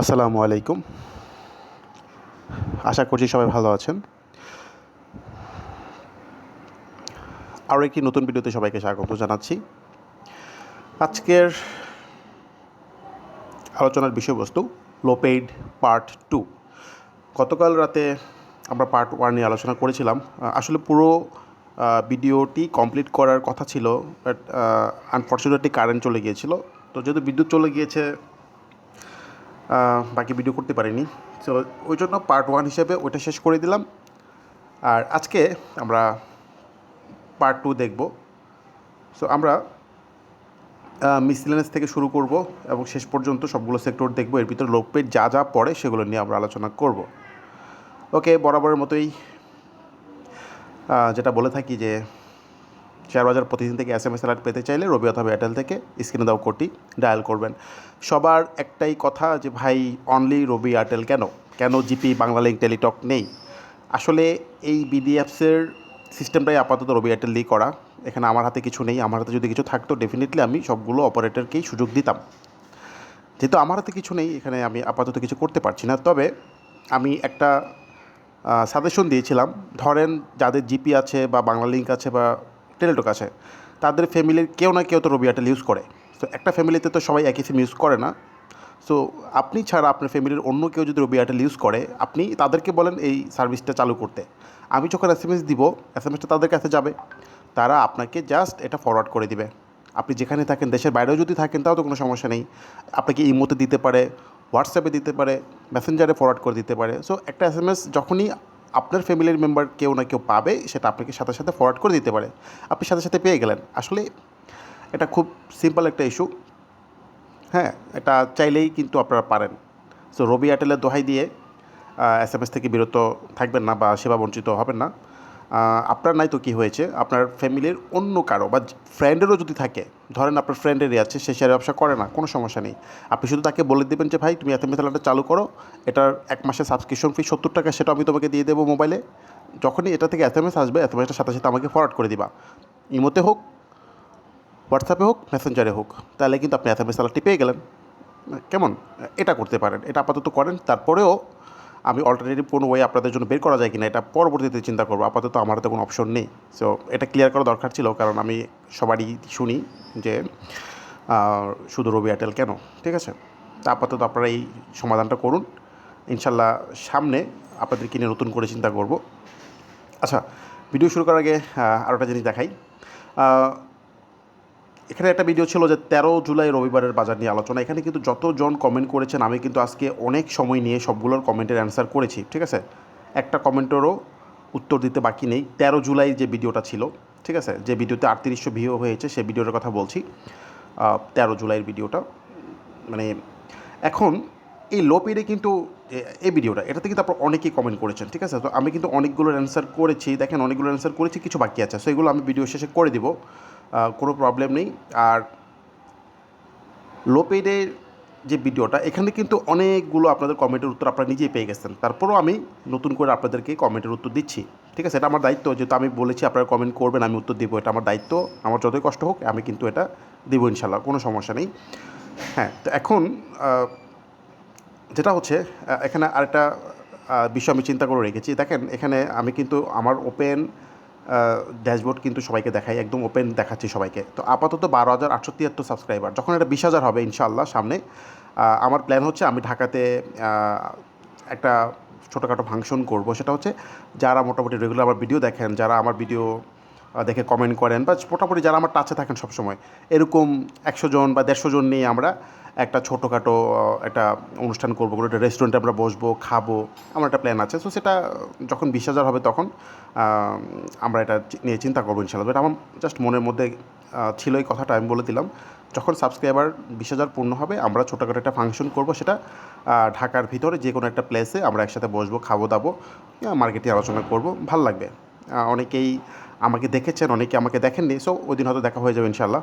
আসসালামু আলাইকুম। আশা করছি সবাই ভালো আছেন। আরও একটি নতুন ভিডিওতে সবাইকে স্বাগত জানাচ্ছি। আজকের আলোচনার বিষয়বস্তু লোপেইড পার্ট টু গতকাল রাতে আমরা পার্ট ওয়ান নিয়ে আলোচনা করেছিলাম। আসলে পুরো ভিডিওটি কমপ্লিট করার কথা ছিল, বাট আনফর্চুনেটলি কারেন্ট চলে গিয়েছিল। তো যেহেতু বিদ্যুৎ চলে গিয়েছে বাকি ভিডিও করতে পারিনি। সো ওই জন্য পার্ট ওয়ান হিসেবে ওইটা শেষ করে দিলাম। আর আজকে আমরা পার্ট টু দেখব। সো আমরা মিসলিনেস থেকে শুরু করব এবং শেষ পর্যন্ত সবগুলো সেক্টর দেখব। এর ভিতরে লোপের যা যা পড়ে সেগুলো নিয়ে আমরা আলোচনা করব। ওকে বরাবরের মতোই যেটা বলে থাকি যে শেয়ার বাজার প্রতিদিন থেকে এস এম এস অ্যালার্ট পেতে চাইলে রবি অথবা এয়ারটেল থেকে স্ক্রিনে দাও কোডটি ডায়াল করবেন। সবার একটাই কথা যে, ভাই অনলি রবি এয়ারটেল কেন? কেন জিপি বাংলালিঙ্ক টেলিটক নেই? আসলে এই বিডিএফসের সিস্টেমটাই আপাতত রবি এয়ারটেল দিয়ে করা। এখানে আমার হাতে কিছু নেই। আমার হাতে যদি কিছু থাকতো ডেফিনেটলি আমি সবগুলো অপারেটরকেই সুযোগ দিতাম। যেহেতু আমার হাতে কিছু নেই, এখানে আমি আপাতত কিছু করতে পারছি না। তবে আমি একটা সাজেশন দিয়েছিলাম। ধরেন যাদের জিপি আছে বা বাংলা লিঙ্ক আছে বা টেলিটক আছে। তাদের ফ্যামিলির কেউ না কেউ তো রবি এয়ারটেল ইউজ করে। তো একটা ফ্যামিলিতে তো সবাই একই সিম ইউজ করে না। সো আপনি ছাড়া আপনার ফ্যামিলির অন্য কেউ যদি রবি এয়ারটেল ইউজ করে, আপনি তাদেরকে বলেন এই সার্ভিসটা চালু করতে। আমি যখন এস এম এস দিব এস এম এসটা তাদের কাছে যাবে। তারা আপনাকে জাস্ট এটা ফরওয়ার্ড করে দিবে। আপনি যেখানে থাকেন, দেশের বাইরেও যদি থাকেন, তাও তো কোনো সমস্যা নেই। আপনাকে ইমোতে দিতে পারে হোয়াটসঅ্যাপে দিতে পারে মেসেঞ্জারে ফরওয়ার্ড করে দিতে পারে। সো একটা এস এম এস যখনই আপনার ফ্যামিলির মেম্বার কেউ না কেউ পাবে, সেটা আপনাকে সাথে সাথে ফরওয়ার্ড করে দিতে পারে। আপনি সাথে সাথে পেয়ে গেলেন। আসলে এটা খুব সিম্পল একটা ইস্যু হ্যাঁ এটা চাইলেই কিন্তু আপনারা পারেন। সো রবি এয়ারটেলের দোহাই দিয়ে এস এম এস থেকে বিরত থাকবেন না বা সেবা বঞ্চিত হবেন না। আপনার নাই তো কী হয়েছে? আপনার ফ্যামিলির অন্য কারও বা ফ্রেন্ডেরও যদি থাকে, ধরেন আপনার ফ্রেন্ডেরই আছে, সে শেয়ার ব্যবসা করে না, কোনো সমস্যা নেই। আপনি শুধু তাকে বলে দেবেন যে, ভাই, তুমি এম এস চালু করো, এটার এক মাসের সাবস্ক্রিপশন ফি সত্তর টাকা, সেটা আমি তোমাকে দিয়ে দেবো মোবাইলে যখনই এটা থেকে এস এম এস আসবে এস এম সাথে সাথে আমাকে ফরওয়ার্ড করে দিবা। ইমোতে হোক হোয়াটসঅ্যাপে হোক মেসেঞ্জারে হোক, তাহলে কিন্তু আপনি এস এম পেয়ে গেলেন। কেমন? এটা করতে পারেন। এটা আপাতত করেন, তারপরেও আমি অল্টারনেটিভ কোনো ওয়ে আপনাদের জন্য বের করা যায় কিনা, এটা পরবর্তীতে চিন্তা করব। আপাতত আমার তো কোনো অপশন নেই। সো এটা ক্লিয়ার করা দরকার ছিল, কারণ আমি সবারই শুনি যে শুধু রবি এয়ারটেল কেন? ঠিক আছে? তা আপাতত আপনারা এই সমাধানটা করুন। ইনশাল্লাহ সামনে আপনাদের কিনে নতুন করে চিন্তা করব। আচ্ছা ভিডিও শুরু করার আগে একটা জিনিস দেখাই। এখানে একটা ভিডিও ছিল যে তেরো জুলাই রবিবারের বাজার নিয়ে আলোচনা। এখানে কিন্তু যতজন কমেন্ট করেছেন, আমি কিন্তু আজকে অনেক সময় নিয়ে সবগুলোর কমেন্টের অ্যান্সার করেছি, ঠিক আছে? একটা কমেন্টেরও উত্তর দিতে বাকি নেই। তেরো জুলাই যে ভিডিওটা ছিল, ঠিক আছে? যে ভিডিওতে আটত্রিশশো ভিউ হয়েছে, সেই ভিডিওটার কথা বলছি। তেরো জুলাইয়ের ভিডিওটা মানে এখন এই লো পিরিয়ডে কিন্তু এই ভিডিওটা এটাতে কিন্তু আপনার অনেকেই কমেন্ট করেছেন, ঠিক আছে? তো আমি কিন্তু অনেকগুলোর অ্যান্সার করেছি, দেখেন অনেকগুলো অ্যান্সার করেছি, কিছু বাকি আছে। সো এগুলো আমি ভিডিও শেষে করে দিব। কোনো প্রবলেম নেই। আর লো পেডের যে ভিডিওটা, এখানে কিন্তু অনেকগুলো আপনাদের কমেন্টের উত্তর আপনারা নিজেই পেয়ে গেছেন। তারপরেও আমি নতুন করে আপনাদেরকে কমেন্টের উত্তর দিচ্ছি। ঠিক আছে, এটা আমার দায়িত্ব। যেহেতু আমি বলেছি আপনারা কমেন্ট করবেন, আমি উত্তর দিব, এটা আমার দায়িত্ব। আমার যতই কষ্ট হোক, আমি কিন্তু এটা দিব ইনশাল্লাহ কোনো সমস্যা নেই। হ্যাঁ তো এখন যেটা হচ্ছে এখানে আরেকটা বিষয় আমি চিন্তা করে রেখেছি। দেখেন, এখানে আমি কিন্তু আমার ওপেন ড্যাশবোর্ড কিন্তু সবাইকে দেখাই, একদম ওপেন দেখাচ্ছি সবাইকে। তো আপাতত বারো হাজার আটশো তিয়াত্তর সাবস্ক্রাইবার যখন এটা বিশ হাজার হবে ইনশাল্লাহ সামনে আমার প্ল্যান হচ্ছে আমি ঢাকাতে একটা ছোটোখাটো ফাংশন করব। সেটা হচ্ছে যারা মোটামুটি রেগুলার আমার ভিডিও দেখেন, যারা আমার ভিডিও দেখে কমেন্ট করেন, বা মোটামুটি যারা আমার টাচে থাকেন সবসময়, এরকম একশো জন বা দেড়শো জন নিয়ে আমরা একটা ছোটোখাটো একটা অনুষ্ঠান করব একটা রেস্টুরেন্টে আমরা বসবো, খাব, আমার একটা প্ল্যান আছে। সো সেটা যখন বিশ হাজার হবে তখন আমরা এটা নিয়ে চিন্তা করব ইনশাল্লাহ এটা আমার জাস্ট মনের মধ্যে ছিল এই কথাটা, আমি বলে দিলাম, যখন সাবস্ক্রাইবার বিশ হাজার পূর্ণ হবে, আমরা ছোটোখাটো একটা ফাংশন করব, সেটা ঢাকার ভিতরে যে কোনো একটা প্লেসে আমরা একসাথে বসবো, খাব, দাবো মার্কেটে আলোচনা করব, ভালো লাগবে। অনেকেই আমাকে দেখেছেন, অনেকে আমাকে দেখেননি সো ওই দিন হয়তো দেখা হয়ে যাবে ইনশাল্লাহ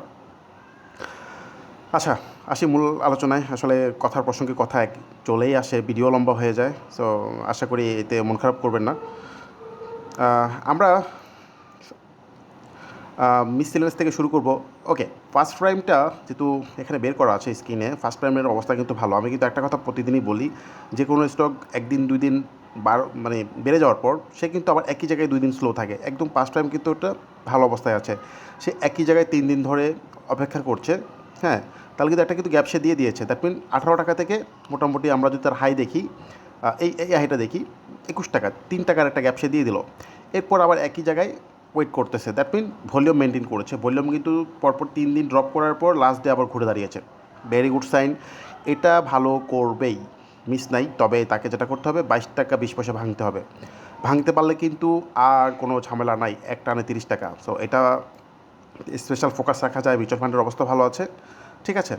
আচ্ছা আসি মূল আলোচনায়। আসলে কথার প্রসঙ্গে কথা এক, চলেই আসে, ভিডিও লম্বা হয়ে যায় সো আশা করি এতে মন খারাপ করবেন না। আমরা মিস সিলেন্স থেকে শুরু করব। ওকে ফার্স্ট প্রাইমটা যেহেতু এখানে বের করা আছে স্ক্রিনে ফার্স্ট প্রাইমের অবস্থা কিন্তু ভালো। আমি কিন্তু একটা কথা প্রতিদিনই বলি, যে কোনো স্টক একদিন, দুই দিন বার মানে বেড়ে যাওয়ার পর, সে কিন্তু আবার একই জায়গায় দুই দিন স্লো থাকে। একদম ফার্স্ট প্রাইম কিন্তু ওটা ভালো অবস্থায় আছে। সে একই জায়গায় তিন দিন ধরে অপেক্ষা করছে হ্যাঁ? তাহলে কিন্তু একটা কিন্তু গ্যাপ সে দিয়ে দিয়েছে। দ্যাট মিন আঠারো টাকা থেকে মোটামুটি আমরা যদি তার হাই দেখি এই এই হাইটা দেখি, একুশ টাকা, তিন টাকার একটা গ্যাপ সে দিয়ে দিল। এরপর আবার একই জায়গায় ওয়েট করতেছে। দ্যাট মিন ভলিউম মেনটেন করেছে। ভলিউম কিন্তু পরপর তিন দিন ড্রপ করার পর লাস্ট ডে আবার ঘুরে দাঁড়িয়েছে। ভেরি গুড সাইন এটা ভালো করবেই। মিস নাই, তবে তাকে যেটা করতে হবে, বাইশ টাকা বিশ পয়সা ভাঙতে হবে। ভাঙতে পারলে কিন্তু আর কোনো ঝামেলা নাই। এক টানে তিরিশ টাকা। সো এটা স্পেশাল ফোকাস রাখা যায়। মিউচুয়াল ফান্ডের অবস্থা ভালো আছে। ঠিক আছে?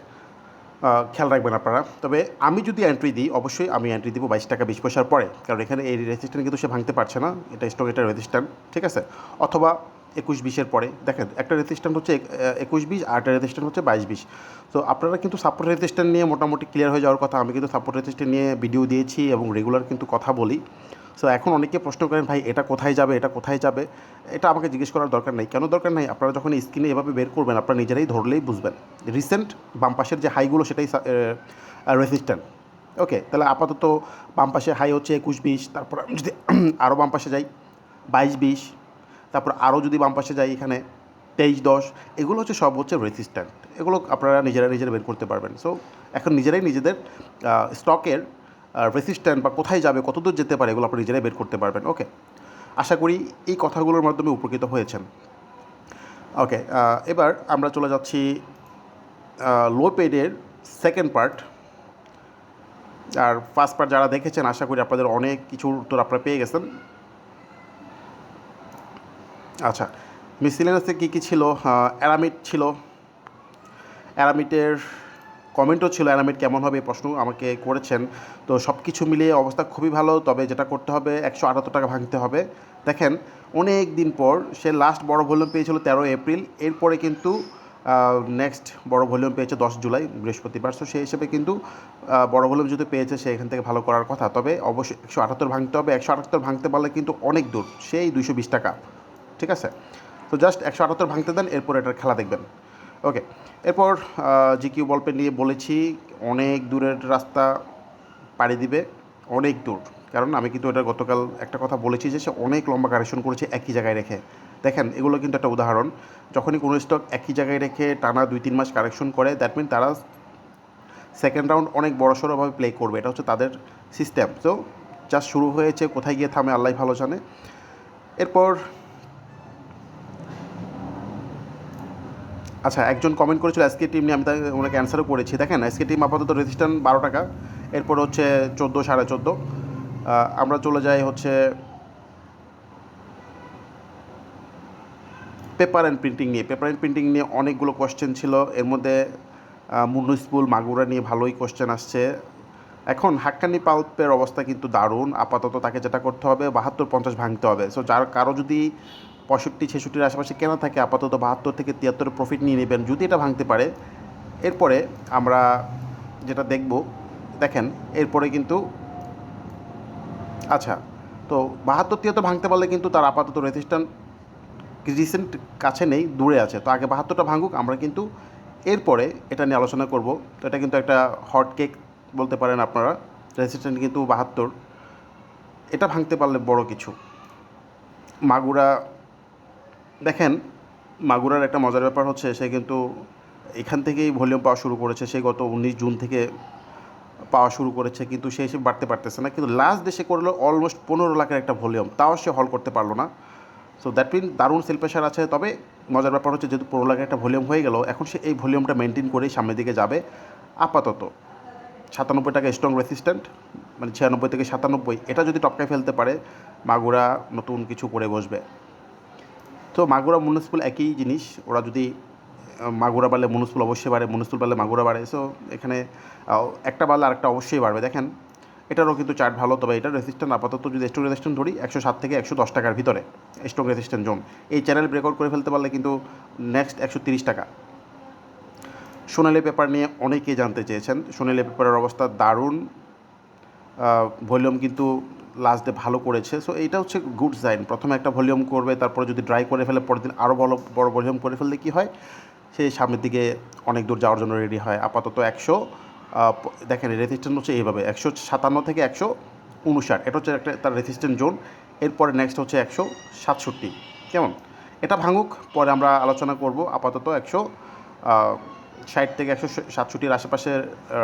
খেয়াল রাখবেন আপনারা। তবে আমি যদি এন্ট্রি দিই, অবশ্যই আমি এন্ট্রি দিব বাইশ টাকা বিশ পয়সার পরে। কারণ এখানে এই রেজিস্ট্যান্ট কিন্তু সে ভাঙতে পারছে না। এটা স্টক এটা রেজিস্ট্যান্ট ঠিক আছে? অথবা একুশ বিশের পরে। দেখেন, একটা রেজিস্ট্যান্ট হচ্ছে এক- একুশ বিশ, আর একটা রেজিস্ট্যান্ট হচ্ছে বাইশ বিশ। তো আপনারা কিন্তু সাপোর্ট রেজিস্ট্যান্ট নিয়ে মোটামুটি ক্লিয়ার হয়ে যাওয়ার কথা। আমি কিন্তু সাপোর্ট রেজিস্ট্যান্ট নিয়ে ভিডিও দিয়েছি এবং রেগুলার কিন্তু কথা বলি। সো এখন অনেকে প্রশ্ন করেন, ভাই, এটা কোথায় যাবে? এটা কোথায় যাবে? এটা আমাকে জিজ্ঞেস করার দরকার নেই। কেন দরকার নেই? আপনারা যখন স্ক্রিনে এভাবে বের করবেন, আপনারা নিজেরাই ধরলেই বুঝবেন। রিসেন্ট বাম পাশের যে হাইগুলো সেটাই রেজিস্ট্যান্ট ওকে তাহলে আপাতত বাম পাশে হাই হচ্ছে একুশ বিশ, তারপর যদি আরও বাম পাশে যাই, বাইশ বিশ তারপর আরও যদি বাম পাশে যাই এখানে, তেইশ, দশ, এগুলো হচ্ছে সব হচ্ছে রেসিস্ট্যান্ট এগুলো আপনারা নিজেরা নিজেরা বের করতে পারবেন। সো এখন নিজেরাই নিজেদের স্টকের রেসিস্ট্যান্ট বা কোথায় যাবে, কতদূর যেতে পারে, এগুলো আপনারা নিজেরাই বের করতে পারবেন। ওকে আশা করি এই কথাগুলোর মাধ্যমে উপকৃত হয়েছেন। ওকে এবার আমরা চলে যাচ্ছি লো পেডের সেকেন্ড পার্ট আর ফার্স্ট পার্ট যারা দেখেছেন, আশা করি আপনাদের অনেক কিছুর উত্তর আপনারা পেয়ে গেছেন। আচ্ছা মিসিলেনাসে কী কী ছিল? অ্যারামিড ছিল। অ্যারামিটের কমেন্টও ছিল, অ্যারামিড কেমন হবে এই প্রশ্ন আমাকে করেছেন। তো সব কিছু মিলিয়ে অবস্থা খুবই ভালো, তবে যেটা করতে হবে, একশো আটাত্তর টাকা ভাঙতে হবে। দেখেন, অনেক দিন পর সে লাস্ট বড় ভলিউম পেয়েছিল তেরো এপ্রিল, এরপরে কিন্তু নেক্সট বড় ভলিউম পেয়েছে দশ জুলাই, বৃহস্পতিবার। সো সেই হিসেবে কিন্তু বড় ভলিউম যদি পেয়েছে, সে এখান থেকে ভালো করার কথা। তবে অবশ্যই একশো আটাত্তর ভাঙতে হবে, একশো আটাত্তর ভাঙতে পারলে কিন্তু অনেক দূর, সেই দুইশো বিশ টাকা। ঠিক আছে? তো জাস্ট একশো আটাত্তর ভাঙতে দেন, এরপর এটার খেলা দেখবেন। ওকে এরপর জিকিউ বলপে নিয়ে বলেছি, অনেক দূরের রাস্তা পাড়ি দিবে, অনেক দূর। কারণ আমি কিন্তু এটা গতকাল একটা কথা বলেছি যে সে অনেক লম্বা কারেকশন করেছে একই জায়গায় রেখে। দেখেন, এগুলো কিন্তু একটা উদাহরণ। যখনই কোনো স্টক একই জায়গায় রেখে টানা দুই তিন মাস কারেকশন করে দ্যাট মিন তারা সেকেন্ড রাউন্ড অনেক বড়সড়ভাবে প্লে করবে। এটা হচ্ছে তাদের সিস্টেম তো জাস্ট শুরু হয়েছে, কোথায় গিয়ে থামে আল্লাহ ভালো জানে। এরপর আচ্ছা একজন কমেন্ট করেছিল এসকে টিম নিয়ে, আমি তাকে ওনাকে অ্যান্সারও করেছি। দেখেন এসকে টিম আপাতত রেজিস্ট্যান্ট বারো টাকা, এরপর হচ্ছে চোদ্দ, সাড়ে চোদ্দ। আমরা চলে যাই হচ্ছে পেপার অ্যান্ড প্রিন্টিং নিয়ে। পেপার অ্যান্ড প্রিন্টিং নিয়ে অনেকগুলো কোশ্চেন ছিল। এর মধ্যে মুনিসিপুল মাগুরা নিয়ে ভালোই কোশ্চেন আসছে। এখন, হাক্কানি পাল্পের অবস্থা কিন্তু দারুণ। আপাতত তাকে যেটা করতে হবে, বাহাত্তর, পঞ্চাশ ভাঙতে হবে। সো যার, কারও যদি পঁয়ষট্টি, ছেষট্টির আশেপাশে কেনা থাকে? আপাতত বাহাত্তর থেকে তিয়াত্তর প্রফিট নিয়ে নেবেন। যদি এটা ভাঙতে পারে, এরপরে আমরা যেটা দেখব, দেখেন, এরপরে কিন্তু আচ্ছা তো বাহাত্তর, তিয়াত্তর ভাঙতে পারলে কিন্তু তার আপাতত রেজিস্ট্যান্ট রিসেন্ট কাছে নেই, দূরে আছে। তো আগে বাহাত্তরটা ভাঙুক, আমরা কিন্তু এরপরে এটা নিয়ে আলোচনা করব। তো এটা কিন্তু একটা হট কেক বলতে পারেন আপনারা রেজিস্ট্যান্ট কিন্তু বাহাত্তর। এটা ভাঙতে পারলে বড় কিছু। মাগুরা দেখেন, মাগুরার একটা মজার ব্যাপার হচ্ছে, সে কিন্তু এখান থেকেই ভলিউম পাওয়া শুরু করেছে। সে গত উনিশ জুন থেকে পাওয়া শুরু করেছে, কিন্তু সে এসে বাড়তে পারতেছে না। কিন্তু লাস্ট দেশে করল অলমোস্ট পনেরো লাখের একটা ভলিউম। তাও সে হল করতে পারল না। সো দ্যাট মিন দারুণ সেল প্রেশার আছে। তবে মজার ব্যাপার হচ্ছে, যেহেতু পনেরো লাখের একটা ভলিউম হয়ে গেল, এখন সে এই ভলিউমটা মেনটেন করেই সামনের দিকে যাবে। আপাতত সাতানব্বই টাকা স্ট্রং রেসিস্ট্যান্ট মানে ছিয়ানব্বই থেকে সাতানব্বই, এটা যদি টপকায় ফেলতে পারে, মাগুরা নতুন কিছু করে বসবে। তো মাগুরা মুনিসিপাল একই জিনিস। ওরা যদি মাগুরা বাড়লে মুনিসিপাল অবশ্যই বাড়ে মুনিসিপাল বাড়লে মাগুরা বাড়ে। সো এখানে একটা বাড়লে আরেকটা অবশ্যই বাড়বে, দেখেন। এটারও কিন্তু চার্ট ভালো, তবে এটা রেসিস্ট্যান্ট আপাতত যদি স্ট্রং রেসিস্ট্যান্ট ধরি, একশো সাত থেকে একশো দশ টাকার ভিতরে স্ট্রং রেসিস্ট্যান্ট জোন এই চ্যানেল ব্রেকআউট করে ফেলতে পারলে কিন্তু নেক্সট একশো তিরিশ টাকা। সোনালি পেপার নিয়ে অনেকেই জানতে চেয়েছেন। সোনালি পেপারের অবস্থা দারুণ। ভলিউম কিন্তু লাস্ট ডে ভালো করেছে। সো এইটা হচ্ছে গুড সাইন প্রথমে একটা ভলিউম করবে, তারপরে যদি ড্রাই করে ফেলে, পরের দিন আরও বড় বড় ভলিউম করে ফেললে কী হয়? সে সামনের দিকে অনেক দূর যাওয়ার জন্য রেডি হয়। আপাতত একশো দেখেন রেজিস্ট্যান্ট হচ্ছে এইভাবে, একশো সাতান্ন থেকে একশো উনষাট। এটা হচ্ছে একটা, তার রেজিস্ট্যান্ট জোন এরপরে নেক্সট হচ্ছে একশো সাতষট্টি। কেমন? এটা ভাঙুক, পরে আমরা আলোচনা করব। আপাতত একশো ষাট থেকে একশো সাতষট্টির আশেপাশের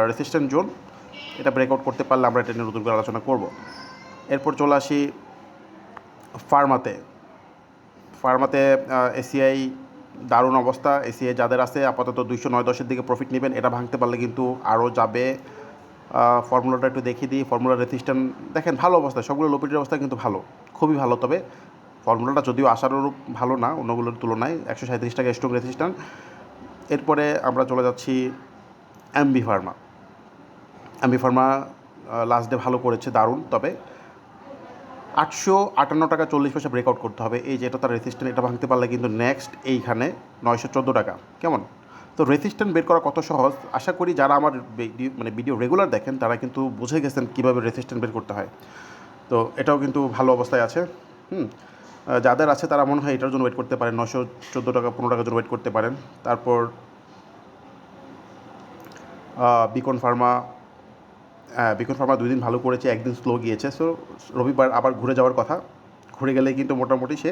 রেজিস্ট্যান্ট জোন এটা ব্রেকআউট করতে পারলে আমরা এটা নিয়ে নতুন করে আলোচনা করব। এরপর চলে আসি ফার্মাতে। ফার্মাতে এসিআই দারুণ অবস্থা। এসিআই যাদের আছে, আপাতত দুইশো নয় দশের দিকে প্রফিট নেবেন। এটা ভাঙতে পারলে কিন্তু আরও যাবে। ফর্মুলাটা একটু দেখিয়ে দিই। ফর্মুলা রেজিস্ট্যান্ট দেখেন, ভালো অবস্থা। সবগুলো লোপিটের অবস্থা কিন্তু ভালো। খুবই ভালো তবে। ফর্মুলাটা যদিও আশানুরূপ ভালো না, অন্যগুলোর তুলনায়। একশো সাঁত্রিশ টাকা স্ট্রং রেজিস্ট্যান্ট এরপরে আমরা চলে যাচ্ছি MB pharma. MB pharma last day ভালো করেছে, দারুণ। তবে আটশো আটান্ন টাকা চল্লিশ পয়সা ব্রেকআউট করতে হবে। এই যে এটা তার রেসিস্ট্যান্ট এটা ভাঙতে পারলে কিন্তু নেক্সট এইখানে নয়শো চোদ্দ টাকা। কেমন? তো রেসিস্ট্যান্ট বের করা কত সহজ? আশা করি যারা আমার মানে ভিডিও রেগুলার দেখেন, তারা কিন্তু বুঝে গেছেন কীভাবে রেসিস্ট্যান্ট বের করতে হয়। তো এটাও কিন্তু ভালো অবস্থায় আছে। হুম। যাদের আছে তারা মনে হয় এটার জন্য ওয়েট করতে পারেন নশো চোদ্দ টাকা, পনেরো টাকার জন্য ওয়েট করতে পারেন। তারপর বিকন ফার্মা বিকন ফার্মা দুই দিন ভালো করেছে, একদিন স্লো গিয়েছে। সো রবিবার আবার ঘুরে যাওয়ার কথা। ঘুরে গেলে কিন্তু মোটামুটি সে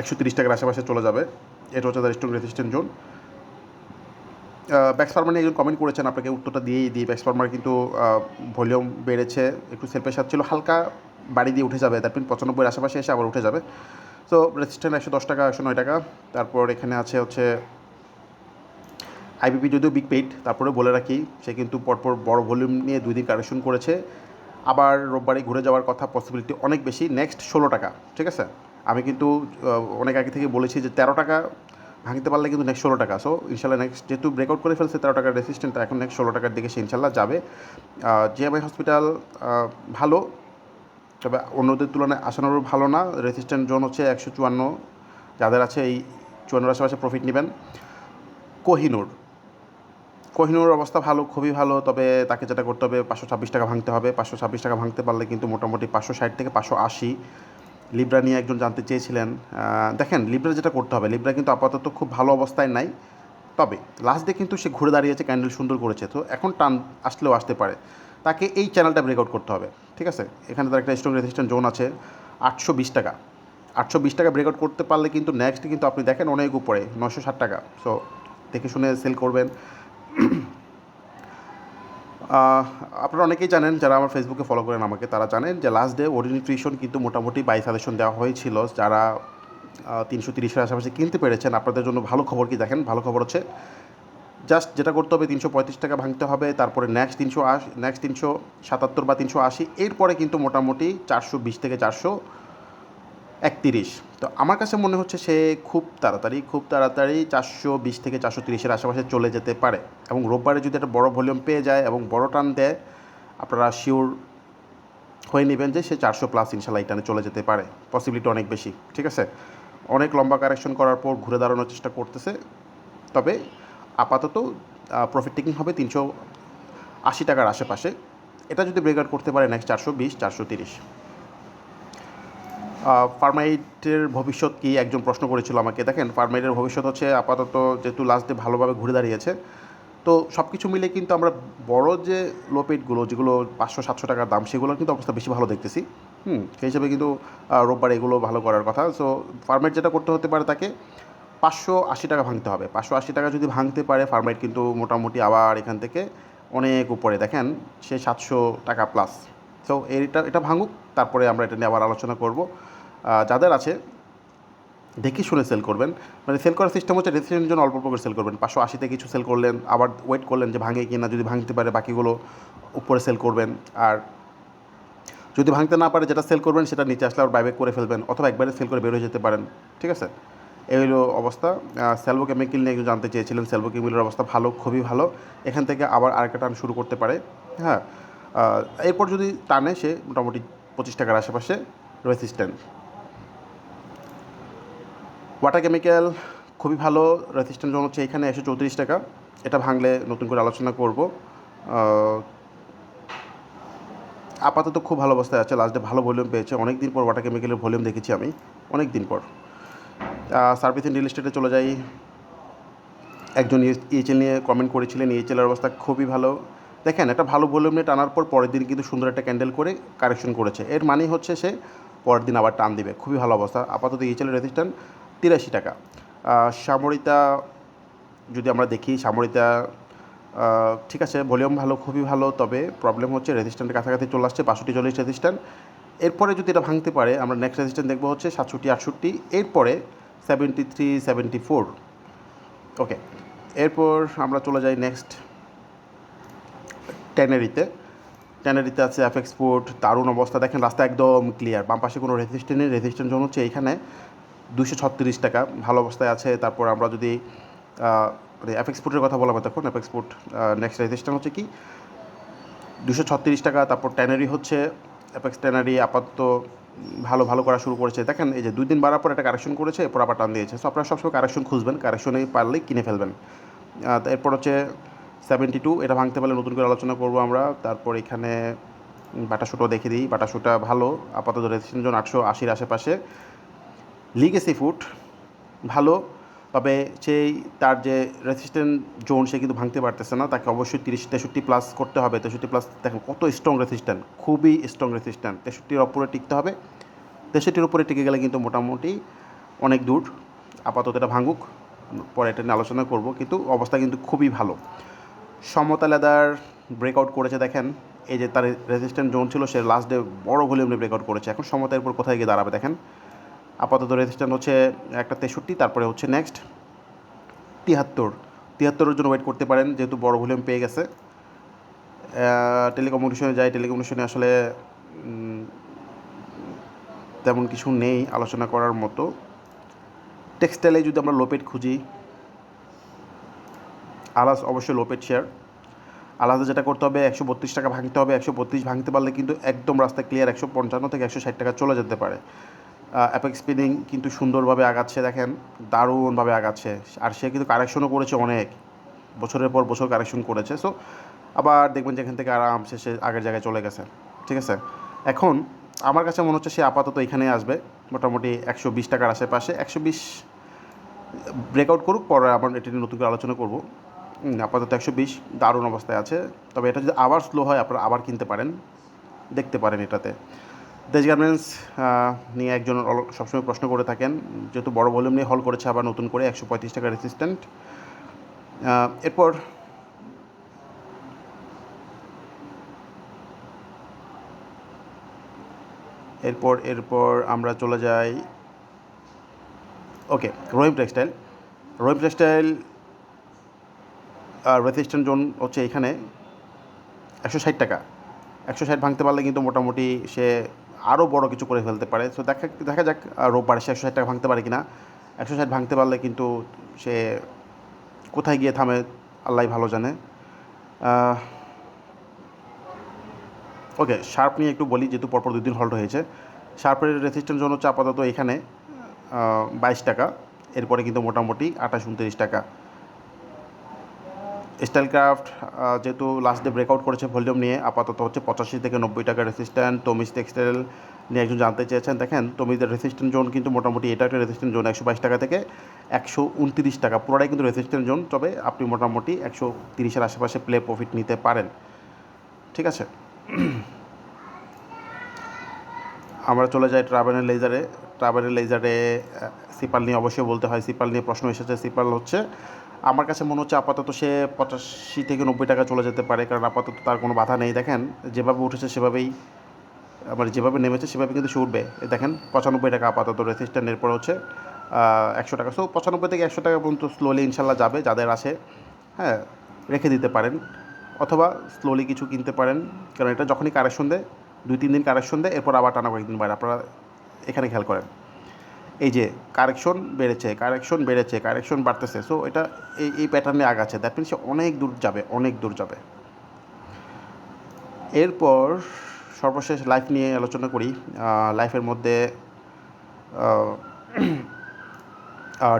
একশো তিরিশ টাকার আশেপাশে চলে যাবে। এটা হচ্ছে তার স্ট্রং রেসিস্ট্যান্ট জোন ব্যাক্স ফার্মার নিয়ে একজন কমেন্ট করেছেন, আপনাকে উত্তরটা দিয়েই দিই। ব্যাক্স ফার্মার কিন্তু ভলিউম বেড়েছে, একটু সেলফের সাথে ছিল। হালকা বাড়ি দিয়ে উঠে যাবে। তারপর পঁচানব্বইয়ের আশেপাশে এসে আবার উঠে যাবে। সো রেজিস্ট্যান্ট একশো দশ টাকা, একশো নয় টাকা। তারপর এখানে আছে হচ্ছে আইবিপি যদিও বিগ পেইড তারপরে বলে রাখি, সে কিন্তু পরপর বড় ভলিউম নিয়ে দুই দিন কারেকশন করেছে। আবার রোববারে ঘুরে যাওয়ার কথা পসিবিলিটি অনেক বেশি। নেক্সট ষোলো টাকা, ঠিক আছে? আমি কিন্তু অনেক আগে থেকে বলেছি যে তেরো টাকা ভাঙতে পারলে কিন্তু নেক্সট ষোলো টাকা। সো ইনশাল্লাহ নেক্সট যেহেতু ব্রেকআউট করে ফেলছে, তেরো টাকার রেসিস্ট্যান্ট এখন নেক্সট ষোলো টাকার দিকে সে ইনশাল্লাহ যাবে। জিএমআই হসপিটাল ভালো, তবে অন্যদের তুলনায় আসানোরও ভালো না। রেসিস্ট্যান্ট জোন হচ্ছে একশো চুয়ান্ন। যাদের আছে এই চুয়ান্নর আশেপাশে প্রফিট নেবেন। কোহিনুর কোহিনুর অবস্থা ভালো, খুবই ভালো, তবে তাকে যেটা করতে হবে, পাঁচশো ছাব্বিশ টাকা ভাঙতে হবে। পাঁচশো ছাব্বিশ টাকা ভাঙতে পারলে কিন্তু মোটামুটি পাঁচশো ষাট থেকে পাঁচশো আশি লিব্রা নিয়ে একজন জানতে চেয়েছিলেন। দেখেন, লিব্রা যেটা করতে হবে, লিব্রা কিন্তু আপাতত খুব ভালো অবস্থায় নাই। তবে লাস্ট ডে কিন্তু সে ঘুরে দাঁড়িয়েছে ক্যান্ডেল সুন্দর করেছে, তো এখন টান আসলেও আসতে পারে। তাকে এই চ্যানেলটা ব্রেকআউট করতে হবে, ঠিক আছে? এখানে তার একটা স্ট্রং রেজিস্ট্যান্ট জোন আছে, আটশো বিশ টাকা। আটশো বিশ টাকা ব্রেকআউট করতে পারলে কিন্তু নেক্সট কিন্তু আপনি দেখেন অনেক উপরে নশো ষাট টাকা। সো দেখে শুনে সেল করবেন। আপনারা অনেকেই জানেন, যারা আমার ফেসবুকে ফলো করেন আমাকে, তারা জানেন যে লাস্ট ডে ওডি নিউট্রিশন কিন্তু মোটামুটি বাই সাজেশন দেওয়া হয়েছিল। যারা তিনশো তিরিশের আশেপাশে কিনতে পেরেছেন, আপনাদের জন্য ভালো খবর কি দেখেন? ভালো খবর হচ্ছে জাস্ট যেটা করতে হবে, তিনশো পঁয়ত্রিশ টাকা ভাঙতে হবে, তারপরে নেক্সট তিনশো আশি নেক্সট তিনশো সাতাত্তর বা তিনশো আশি, এরপরে কিন্তু মোটামুটি চারশো বিশ থেকে চারশো একতিরিশ। তো আমার কাছে মনে হচ্ছে সে খুব তাড়াতাড়ি খুব তাড়াতাড়ি চারশো বিশ থেকে চারশো তিরিশের আশেপাশে চলে যেতে পারে এবং রোববারে যদি একটা বড় ভলিউম পেয়ে যায় এবং বড় টান দেয়, আপনারা শিওর হয়ে নেবেন যে সে চারশো প্লাস ইনশাল্লাহ এই টানে চলে যেতে পারে। পসিবিলিটি অনেক বেশি, ঠিক আছে? অনেক লম্বা কারেকশন করার পর ঘুরে দাঁড়ানোর চেষ্টা করতেছে। তবে আপাতত প্রফিট টেকিং হবে তিনশো আশি টাকার আশেপাশে। এটা যদি ব্রেকআউট করতে পারে নেক্সট চারশো বিশ, চারশো তিরিশ। ফার্মাইটের ভবিষ্যৎ কি একজন প্রশ্ন করেছিল আমাকে। দেখেন, ফার্মাইটের ভবিষ্যৎ হচ্ছে আপাতত যেহেতু লাস্ট ভালোভাবে ঘুরে দাঁড়িয়েছে। তো সব কিছু মিলে কিন্তু আমরা বড় যে লোপেটগুলো, যেগুলো পাঁচশো, সাতশো টাকার দাম সেগুলোর কিন্তু অবস্থা বেশি ভালো দেখতেছি। হুম, সেই হিসাবে কিন্তু রোববার এগুলো ভালো করার কথা। সো ফার্মাইট যেটা করতে হতে পারে তাকে পাঁচশো আশি টাকা ভাঙতে হবে। পাঁচশো আশি টাকা যদি ভাঙতে পারে, ফার্মাইট কিন্তু মোটামুটি আবার এখান থেকে অনেক উপরে। দেখেন, সে সাতশো টাকা প্লাস সো এটা এটা ভাঙুক, তারপরে আমরা এটা নিয়ে আবার আলোচনা করব। যাদের আছে, দেখে শুনে সেল করবেন। মানে সেল করার সিস্টেম হচ্ছে রেজিস্ট্রেশনের জন্য অল্প অল্প করে সেল করবেন। পাঁচশো আশিতে কিছু সেল করলেন, আবার ওয়েট করলেন যে ভাঙে কিনা, যদি ভাঙতে পারে বাকিগুলো উপরে সেল করবেন। আর যদি ভাঙতে না পারে যেটা সেল করবেন, সেটা নিচে আসলে আবার বাইব্যাক করে ফেলবেন, অথবা একবারে সেল করে বেরোয় যেতে পারেন। ঠিক আছে? এই হলো অবস্থা। সেলভো কেমিক্যাল নিয়ে একটু জানতে চেয়েছিলেন সেলভো কেমিক্যালের অবস্থা ভালো, খুবই ভালো। এখান থেকে আবার আরেকটা টান শুরু করতে পারে। হ্যাঁ? এরপর যদি টানে সে মোটামুটি পঁচিশ টাকার আশেপাশে রেসিস্ট্যান্ট ওয়াটার কেমিক্যাল খুবই ভালো রেসিস্ট্যান্ট জোন হচ্ছে এখানে একশো চৌত্রিশ টাকা। এটা ভাঙলে নতুন করে আলোচনা করব। আপাতত খুব ভালো অবস্থায় আছে লাস্টে ভালো ভলিউম পেয়েছে। অনেক দিন পর ওয়াটার কেমিক্যালের ভলিউম দেখেছি আমি অনেক দিন পর সার্ভিস ইন রিয়েল এস্টেটে চলে যাই। একজন ইএচএল নিয়ে কমেন্ট করেছিলেন ইএচএলের অবস্থা খুবই ভালো। দেখেন, একটা ভালো ভলিউম নিয়ে টানার পর পরের দিন কিন্তু সুন্দর একটা ক্যান্ডেল করে কারেকশন করেছে। এর মানেই হচ্ছে সে পরের দিন আবার টান দিবে। খুবই ভালো অবস্থা। আপাতত ইএচএলের রেজিস্ট্যান্ট তিরাশি টাকা। সামরিতা, যদি আমরা দেখি, সামরিতা ঠিক আছে ভলিউম ভালো, খুবই ভালো, তবে প্রবলেম হচ্ছে রেজিস্ট্যান্টের কাছাকাছি চলে আসছে, বাষট্টি, চল্লিশ রেজিস্ট্যান্ট এরপরে যদি এটা ভাঙতে পারে, আমরা নেক্সট রেজিস্ট্যান্ট দেখব হচ্ছে সাতষট্টি, আটষট্টি, এরপরে seventy three seventy four okay এরপর আমরা চলে যাই নেক্সট ট্যানারিতে ট্যানারিতে আছে এফ এক্সপোর্ট দারুণ অবস্থা। দেখেন রাস্তা একদম ক্লিয়ার বাম পাশে কোনো রেজিস্ট্যান্ট নেই। রেজিস্ট্যান্ট জোন হচ্ছে এইখানে দুশো ছত্রিশ টাকা। ভালো অবস্থায় আছে। তারপর আমরা যদি মানে এফ এক্সপোর্টের কথা বলা হয় তখন এফ এক্সপোর্ট নেক্সট রেজিস্ট্যান্ট হচ্ছে কি? দুশো ছত্রিশ টাকা। তারপর ট্যানারি হচ্ছে অ্যাপেক্স ট্যানারি আপাতত ভালো ভালো করা শুরু করেছে। দেখেন এই যে দুই দিন বাড়ার পর একটা কারেকশন করেছে, এরপর আবার টান দিয়েছে। সো আপনারা সবসময় কারেকশন খুঁজবেন। কারেকশনে পারলেই কিনে ফেলবেন। এরপর হচ্ছে সেভেন্টি টু, এটা ভাঙতে পারলে নতুন করে আলোচনা করব আমরা। তারপর এখানে বাটা শুটও দেখে দিই। বাটা শুটা ভালো, আপাতত রেজিস্ট্রেশন জন আটশো আশির আশেপাশে। লিগেসি ফুড ভালো, তবে সেই তার যে রেসিস্ট্যান্ট জোন সে কিন্তু ভাঙতে পারতেছে না। তাকে অবশ্যই তিরিশ, তেষট্টি প্লাস করতে হবে। তেষট্টি প্লাস দেখেন কত স্ট্রং রেসিস্ট্যান্ট খুবই স্ট্রং রেসিস্ট্যান্ট তেষট্টির ওপরে টিকতে হবে। তেষট্টির উপরে টিকে গেলে কিন্তু মোটামুটি অনেক দূর। আপাতত এটা ভাঙুক। পরে এটা নিয়ে আলোচনা করব। কিন্তু অবস্থা কিন্তু খুবই ভালো। সমতা লেদার ব্রেকআউট করেছে, দেখেন। এই যে তার রেজিস্ট্যান্ট জোন ছিল, সে লাস্ট ডে বড় ভলিউমে ব্রেকআউট করেছে। এখন সমতার উপর কোথায় গিয়ে দাঁড়াবে, দেখেন। আপাতত রেজিস্ট্যান্ট হচ্ছে একটা তেষট্টি, তারপরে হচ্ছে নেক্সট তিয়াত্তর। তিয়াত্তরের জন্য ওয়েট করতে পারেন, যেহেতু বড় ভলিউম পেয়ে গেছে। টেলিকমিউনিকেশনে যাই টেলিকমিউনিকেশনে আসলে তেমন কিছু নেই, আলোচনা করার মতো। টেক্সটাইলে যদি আমরা লোপেট খুঁজি আলাস অবশ্যই লোপেট শেয়ার আলাদা যেটা করতে হবে, একশো বত্রিশ টাকা ভাঙতে হবে, একশো বত্রিশ ভাঙতে পারলে কিন্তু একদম রাস্তা ক্লিয়ার একশো পঞ্চান্ন থেকে একশো ষাট টাকা চলে যেতে পারে। অ্যাপেক্স স্পিনিং কিন্তু সুন্দরভাবে আগাচ্ছে, দেখেন, দারুণভাবে আগাচ্ছে। আর সে কিন্তু কারেকশনও করেছে অনেক। বছরের পর বছর কারেকশন করেছে। সো আবার দেখবেন যেখান থেকে আরামসে সে আগের জায়গায় চলে গেছে। ঠিক আছে? এখন আমার কাছে মনে হচ্ছে সে আপাতত এখানে আসবে। মোটামুটি একশো বিশ টাকার আশেপাশে। একশো বিশ ব্রেকআউট করুক, পরে আমার এটি নিয়ে নতুন করে আলোচনা করব। আপাতত একশো বিশ, দারুণ অবস্থায় আছে। তবে এটা যদি আবার স্লো হয়, আপনারা আবার কিনতে পারেন, দেখতে পারেন এটাতে। দেশ গার্মেন্টস নিয়ে একজন সবসময় প্রশ্ন করে থাকেন, যেহেতু বড় ভলিউম নিয়ে হল করেছে, আবার নতুন করে একশো পঁয়ত্রিশ টাকা রেসিস্ট্যান্ট এরপর এরপর এরপর আমরা চলে যাই। Okay Rahim textile Rahim textile resistant zone হচ্ছে এখানে একশো ষাট টাকা। একশো ষাট ভাঙতে পারলে কিন্তু মোটামুটি সে আরও বড় কিছু করে ফেলতে পারে। সো দেখা দেখা যাক রোববার সে একশো ষাট টাকা ভাঙতে পারে কি না একশো ষাট ভাঙতে পারলে কিন্তু সে কোথায় গিয়ে থামে, আল্লাহ ভালো জানে। ওকে শার্প নিয়ে একটু বলি, যেহেতু পরপর দুদিন হল্ট হয়েছে। শার্পের রেসিস্ট্যান্ট জোন হচ্ছে আপাতত এখানে বাইশ টাকা। এরপরে কিন্তু মোটামুটি আঠাশ, উনত্রিশ টাকা। স্টাইল ক্রাফট যেহেতু লাস্ট ব্রেকআউট করেছে ভলিউম নিয়ে, আপাতত হচ্ছে পঁচাশি থেকে নব্বই টাকা রেসিস্ট্যান্ট তমিজ টেক্সটাইল নিয়ে একজন জানতে চেয়েছেন। দেখেন তমিজের রেসিস্ট্যান্ট জোন কিন্তু মোটামুটি এটা একটা রেসিস্ট্যান্ট জোন একশো বাইশ টাকা থেকে একশো উনত্রিশ টাকা, পুরোটাই কিন্তু রেসিস্ট্যান্ট জোন তবে আপনি মোটামুটি একশো তিরিশের আশেপাশে প্লে প্রফিট নিতে পারেন। ঠিক আছে? আমরা চলে যাই ট্রাভেলের লেজারে ট্রাভেলের লেজারে সিপাল নিয়ে অবশ্যই বলতে হয় সিপাল নিয়ে প্রশ্ন এসেছে। সিপাল হচ্ছে আমার কাছে মনে হচ্ছে আপাতত সে পঁচাশি থেকে নব্বই টাকা চলে যেতে পারে, কারণ আপাতত তার কোনো বাধা নেই। দেখেন, যেভাবে উঠেছে সেভাবেই মানে যেভাবে নেমেছে সেভাবে কিন্তু সে উঠবে। দেখেন, পঁচানব্বই টাকা আপাতত রেজিস্ট্যান্ট এরপর হচ্ছে একশো টাকা। সো পঁচানব্বই থেকে একশো টাকা পর্যন্ত স্লোলি ইনশাল্লাহ যাবে, যাদের আসে হ্যাঁ রেখে দিতে পারেন। অথবা স্লোলি কিছু কিনতে পারেন, কারণ এটা যখনই কারেকশন দেয়, দুই তিন দিন কারেকশন দেয়, এরপর আবার টানা কয়েকদিন বাইরে আপনারা এখানে খেয়াল করেন। এই যে কারেকশন বেড়েছে কারেকশন বেড়েছে কারেকশন বাড়তেছে। সো এটা এই এই প্যাটার্নে আগাচ্ছে। দ্যাট মিনস অনেক দূর যাবে, অনেক দূর যাবে। এরপর সর্বশেষ লাইফ নিয়ে আলোচনা করি। লাইফের মধ্যে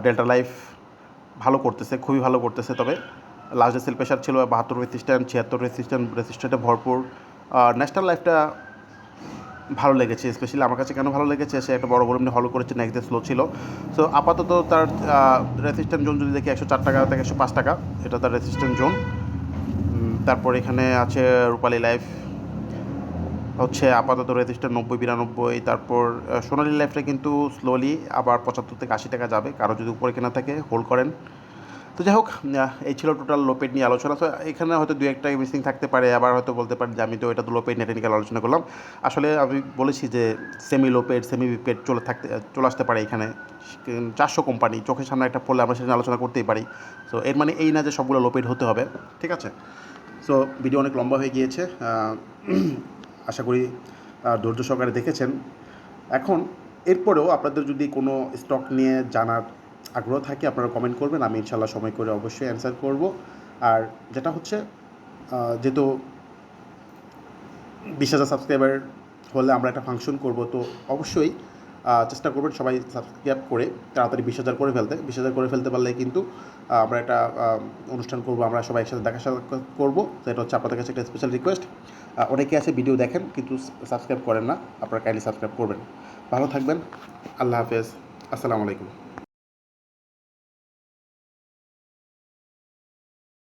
ডেল্টা লাইফ ভালো করতেছে, খুবই ভালো করতেছে। তবে লাস্ট সেল প্রেশার ছিল বাহাত্তর রেসিস্ট্যান্ট ছিয়াত্তর রেসিস্ট্যান্ট রেসিস্ট্যান্টে ভরপুর। ন্যাশনাল লাইফটা ভালো লেগেছে স্পেশালি আমার কাছে কেন ভালো লেগেছে, সে একটা বড় ভলিউম হলো করেছে নেক্সট ডে স্লো ছিল। সো আপাতত তার রেসিস্ট্যান্ট জোন যদি দেখি একশো চার টাকা থেকে একশো পাঁচ টাকা, এটা তার রেসিস্ট্যান্ট জোন তারপর এখানে আছে রূপালী লাইফ হচ্ছে আপাতত রেজিস্টার নব্বই, বিরানব্বই, তারপর সোনালী লাইফটা কিন্তু স্লোলি আবার পঁচাত্তর থেকে আশি টাকা যাবে। কারও যদি উপরে কেনা থাকে হোল্ড করেন। তো যাই হোক এই ছিল টোটাল লোপেড নিয়ে আলোচনা। তো এখানে হয়তো দু একটা মিসিং থাকতে পারে, আবার হয়তো বলতে পারেন যে আমি তো এটা তো লোপেড টেকনিক্যাল আলোচনা করলাম। আসলে আমি বলেছি যে সেমি লোপেড সেমি বিপেড চলে থাকতে, চলে আসতে পারে এখানে। চারশো কোম্পানি চোখের সামনে একটা পড়লে আমরা সেটা আলোচনা করতেই পারি। সো এর মানে এই না যে সবগুলো লোপেড হতে হবে, ঠিক আছে? সো ভিডিও অনেক লম্বা হয়ে গিয়েছে আশা করি ধৈর্য সহকারে দেখেছেন। এখন, এরপরেও আপনাদের যদি কোনো স্টক নিয়ে জানার আগ্রহ থাকে, আপনারা কমেন্ট করবেন, আমি ইনশাল্লাহ সময় করে অবশ্যই অ্যান্সার করব। আর যেটা হচ্ছে যেহেতু বিশ হাজার সাবস্ক্রাইবার হলে আমরা একটা ফাংশন করব, তো অবশ্যই চেষ্টা করবেন সবাই সাবস্ক্রাইব করে তাড়াতাড়ি বিশ হাজার করে ফেলতে। বিশ হাজার করে ফেলতে পারলে কিন্তু আমরা একটা অনুষ্ঠান করব, আমরা সবাই একসাথে দেখা সাক্ষাৎ করব। এটা হচ্ছে আপনাদের কাছে একটা স্পেশাল রিকোয়েস্ট অনেকে আছে ভিডিও দেখেন, কিন্তু সাবস্ক্রাইব করেন না, আপনারা কাইন্ডলি সাবস্ক্রাইব করবেন। ভালো থাকবেন, আল্লাহ হাফেজ, আসসালামু আলাইকুম।